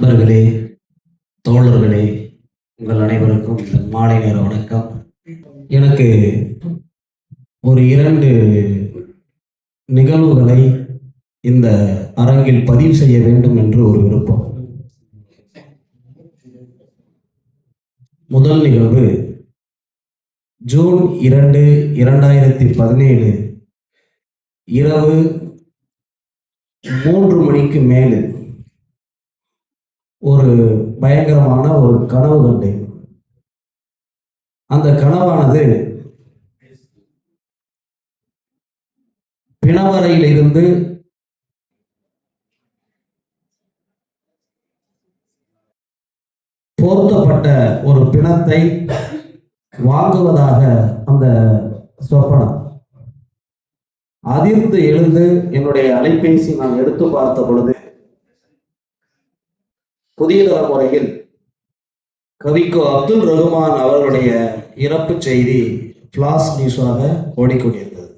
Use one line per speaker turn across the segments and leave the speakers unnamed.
நண்பர்களே தோழர்களே உங்கள் அனைவருக்கும் இந்த மாலை நேர வணக்கம். எனக்கு ஒரு இரண்டு நிகழ்வுகளை இந்த அரங்கில் பதிவு செய்ய வேண்டும் என்று ஒரு விருப்பம். முதல் நிகழ்வு ஜூன் இரண்டு இரண்டாயிரத்தி பதினேழு இரவு மூன்று மணிக்கு மேலே. ஒரு பயங்கரமான ஒரு கனவு கண்டேன். அந்த கனவானது பிணவரையிலிருந்து போர்த்தப்பட்ட ஒரு பிணத்தை வாங்குவதாக அந்த சொப்பனம் அதிர்ந்து எழுந்து என்னுடைய அலைபேசி நான் எடுத்து பார்த்த பொழுது புதிய தலைமுறையில் கவிக்கோ அப்துல் ரகுமான் அவர்களுடைய இறப்பு செய்தி பிளாஸ் நியூஸாக ஓடிக்கொண்டிருந்தது.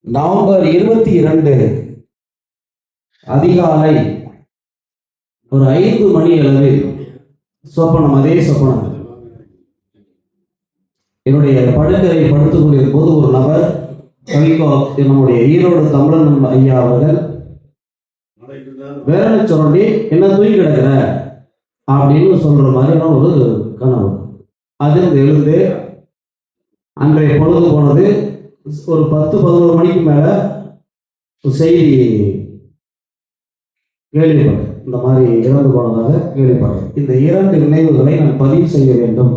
நவம்பர் இருபத்தி இரண்டு அதிகாலை ஒரு ஐந்து மணி அளவில் சொப்பனம் அதே சொப்பனம். என்னுடைய படுக்கரை படுத்துக் கொண்டிருக்கும் போது ஒரு நபர் கவிக்கோ நம்முடைய ஈரோடு தமிழன் ஐயா அவர்கள் வேலை சொல்லி என்ன தூங்கி கிடக்குற? அப்படின்னு சொல்ற மாதிரியான ஒரு கனவு. அதிலிருந்து எழுந்து அன்றைய பொழுது போனது ஒரு பத்து பதினோரு மணிக்கு மேல செய்தி கேள்விப்பட்டேன். இந்த மாதிரி இறந்து போனதாக கேள்விப்பட்டேன். இந்த இரண்டு நினைவுகளை நான் பதிவு செய்ய வேண்டும்.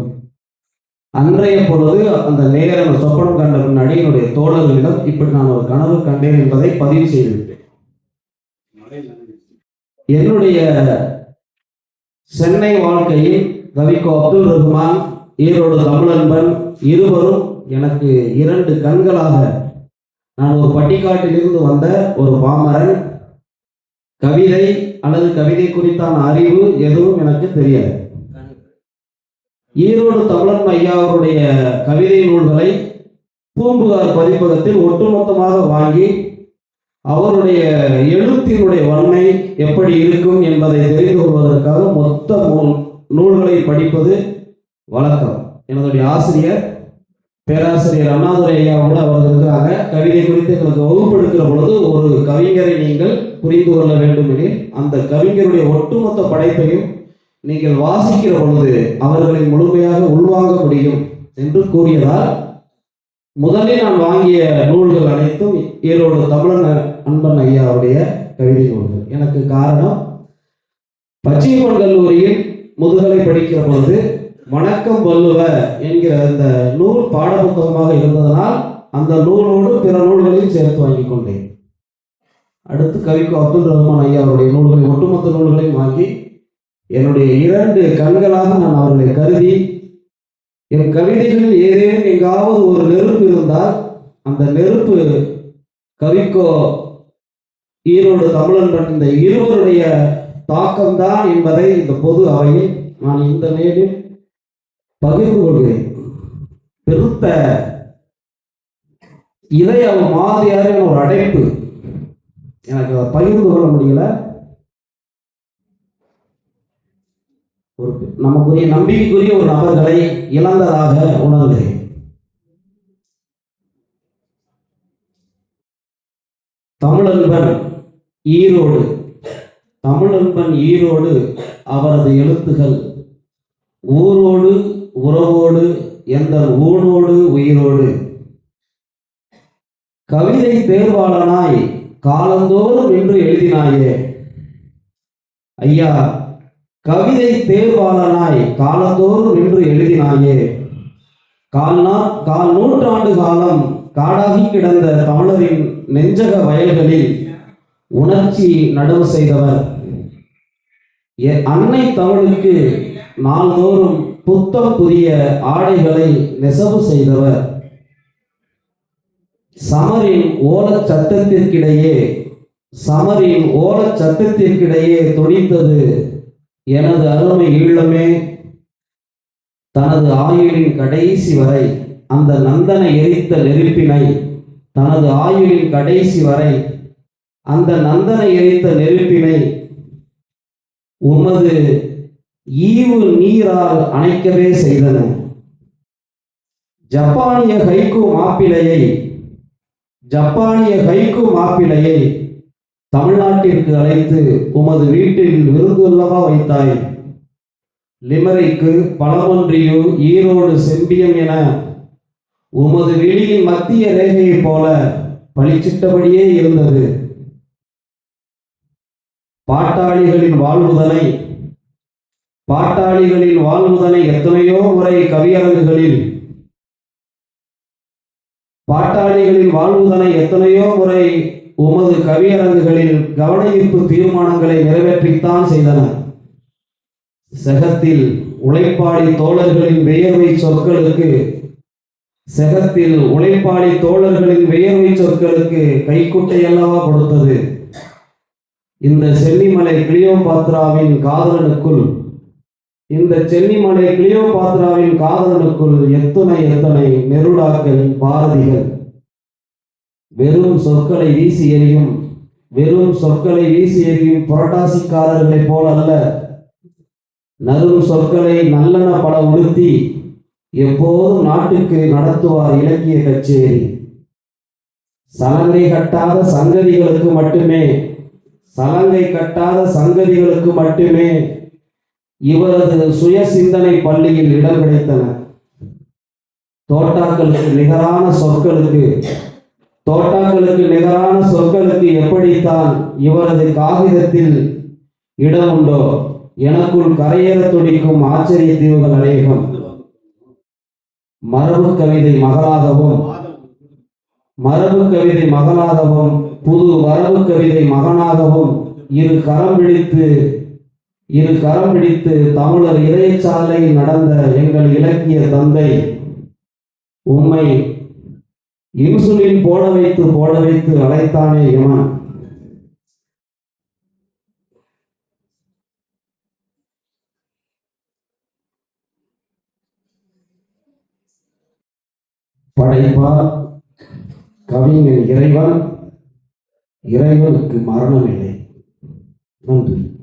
அன்றைய பொழுது அந்த நேரம் சொப்பனம் கண்ட முன்னாடி என்னுடைய தோழர்களிடம் இப்படி நான் ஒரு கனவு கண்டேன் என்பதை பதிவு செய்துவிட்டேன். என்னுடைய சென்னை வாழ்க்கையில் கவிக்கோ அப்துல் ரஹ்மான் ஈரோடு தமிழன்பன் இருவரும் எனக்கு இரண்டு கண்களாக. நான் ஒரு பட்டிக்காட்டிலிருந்து வந்த ஒரு பாமரன். கவிதை அல்லது கவிதை குறித்தான அறிவு எதுவும் எனக்கு தெரியாது. ஈரோடு தமிழன் ஐயா அவருடைய கவிதை நூல்களை பூம்புகார் பதிப்பகத்தில் ஒட்டுமொத்தமாக வாங்கி அவருடைய எழுத்தினுடைய வன்மை எப்படி இருக்கும் என்பதை தெரிந்து கொள்வதற்காக மொத்த நூல் நூல்களை படிப்பது வழக்கம். எனதுடைய ஆசிரியர் பேராசிரியர் அண்ணாதுரை ஐயா கூட அவர் இருக்கிறாங்க. கவிதை குறித்து எங்களுக்கு வகுப்பு எடுக்கிற பொழுது ஒரு கவிஞரை நீங்கள் புரிந்து கொள்ள வேண்டும் எனில் அந்த கவிஞருடைய ஒட்டுமொத்த படைப்பையும் நீங்கள் வாசிக்கிற பொழுது அவர்களை முழுமையாக உள்வாங்க முடியும் என்று கூறியதால் முதலில் நான் வாங்கிய நூல்கள் அனைத்தும் ஈரோடு தமிழன் அன்பன் ஐயாவுடைய கவிதை நூல்கள். எனக்கு காரணம் பச்சைமன் கல்லூரியில் முதுகலை படிக்கிற பொழுது வணக்கம் வள்ளுவ என்கிற அந்த நூல் பாடப்புத்தகமாக இருந்ததனால் அந்த நூலோடு பிற நூல்களையும் சேர்த்து வாங்கி கொண்டேன். அடுத்து கவிக்கு அப்துல் ரஹ்மான் ஐயா அவருடைய நூல்களை ஒட்டுமொத்த நூல்களையும் வாங்கி என்னுடைய இரண்டு கண்களாக நான் அவர்களை கருதி என் கவிதைகளில் ஏதேனும் எங்காவது ஒரு நெருப்பு இருந்தால் அந்த நெருப்பு கவிக்கோ ஈரோடு தமிழன் இந்த இருவருடைய தாக்கம்தான் என்பதை இந்த பொது அவையில் நான் இந்த மேலில் பகிர்ந்து கொள்கிறேன். பெருத்த இதை இதய மாதிரியான ஒரு அடைப்பு. எனக்கு அதை பகிர்ந்து கொள்ள முடியல. ஒரு நமக்குரிய நம்பிக்கைக்குரிய ஒரு நபர்களை இழந்ததாக உணர்கிறேன். தமிழன்பன் ஈரோடு. தமிழன்பன் ஈரோடு அவரது எழுத்துகள் ஊரோடு உறவோடு எந்த ஊனோடு உயிரோடு. கவிதை தேர்வாளனாய் காலந்தோறும் என்று எழுதினாயே. ஐயா கவிதை தேர்வாளனாய் காலந்தோறும் என்று எழுதினாயே. கால்நா கால் நூற்றாண்டு காலம் காடாகி கிடந்த தமிழரின் நெஞ்சக வயல்களில் உணர்ச்சி நடவு செய்தவர். எ- அன்னை தமிழுக்கு நாள்தோறும் புத்தம் புதிய ஆடைகளை நெசவு செய்தவர். சமரின் ஓலச் சத்தத்திற்கிடையே சமரின் ஓலச் சத்தத்திற்கிடையே துணித்தது எனது அருமை ஈழமே. தனது ஆயுளின் கடைசி வரை அந்த நந்தனை எரித்த நெருப்பினை தனது ஆயுளின் கடைசி வரை அந்த நந்தனை எரித்த நெருப்பினை உமது ஈவு நீரால் அணைக்கவே செய்தன. ஜப்பானிய ஹைக்கு மாப்பிளையை ஜப்பானிய ஹைக்கு மாப்பிளையை தமிழ்நாட்டிற்கு அழைத்து உமது வீட்டில் விருந்துள்ளவா வைத்தாய். லிமரிக்கு பழமொன்றியு ஈரோடு செம்பியம் என உமது விழியின் மத்திய ரேகையைப் போல பளிச்சிட்டபடியே இருந்தது. பாட்டாளிகளின் வாழ்வுதலை பாட்டாளிகளின் வாழ்வுதனை எத்தனையோ முறை கவியரங்குகளில் பாட்டாளிகளின் வாழ்வுதனை எத்தனையோ முறை உமது கவியரங்குகளில் கவன தீர்மானங்களை நிறைவேற்றித்தான் செய்தன செகத்தில் உழைப்பாளி தோழர்களின் வியர்வை சொற்களுக்கு செகத்தில் உழைப்பாளி தோழர்களின் வியர்வை சொற்களுக்கு கைக்குட்டை அல்லவா கொடுத்தது. இந்த சென்னிமலை கிளியோபாத்ராவின் காதலனுக்குள் இந்த சென்னிமலை கிளியோபாத்ராவின் காதலனுக்குள் எத்தனை எத்தனை நெருடாக்கள் பாரதிகள். வெறும் சொற்களை வீசி எறியும் வெறும் சொற்களை வீசி எறியும் புரட்டாசிக்காரர்களைப் போல அல்ல. நறும் சொற்களை நல்லன பட உடுத்தி எப்போதும் நாட்டுக்கு நடத்துவார் இலக்கிய கச்சேரி. சலங்கை கட்டாத சங்கதிகளுக்கு மட்டுமே சலங்கை கட்டாத சங்கதிகளுக்கு மட்டுமே இவரது சுய சிந்தனை பள்ளியில் இடம் கிடைத்தன. தோட்டாக்களுக்கு நிகரான சொற்களுக்கு தோட்டாக்களுக்கு நிகரான சொற்களுக்கு எப்படித்தான் இவரது காகிதத்தில் இடம் உண்டோ எனக்குள் கரையேற துடிக்கும் ஆச்சரிய தீவுகள் அநேகம். மரபு கவிதை மகளாகவும் மரபு கவிதை மகளாகவும் புது வரவு கவிதை மகனாகவும் இரு கரம் பிடித்து இரு கரம் பிடித்து தமிழர் இறைச்சாலை நடந்த எங்கள் இலக்கிய தந்தை உம்மை இன்சுலின் போட வைத்து போட வைத்து அழைத்தானே இவன் படைப்பார் கவிஞன் இறைவன். இறைவனுக்கு மரணம் இல்லை நன்றி.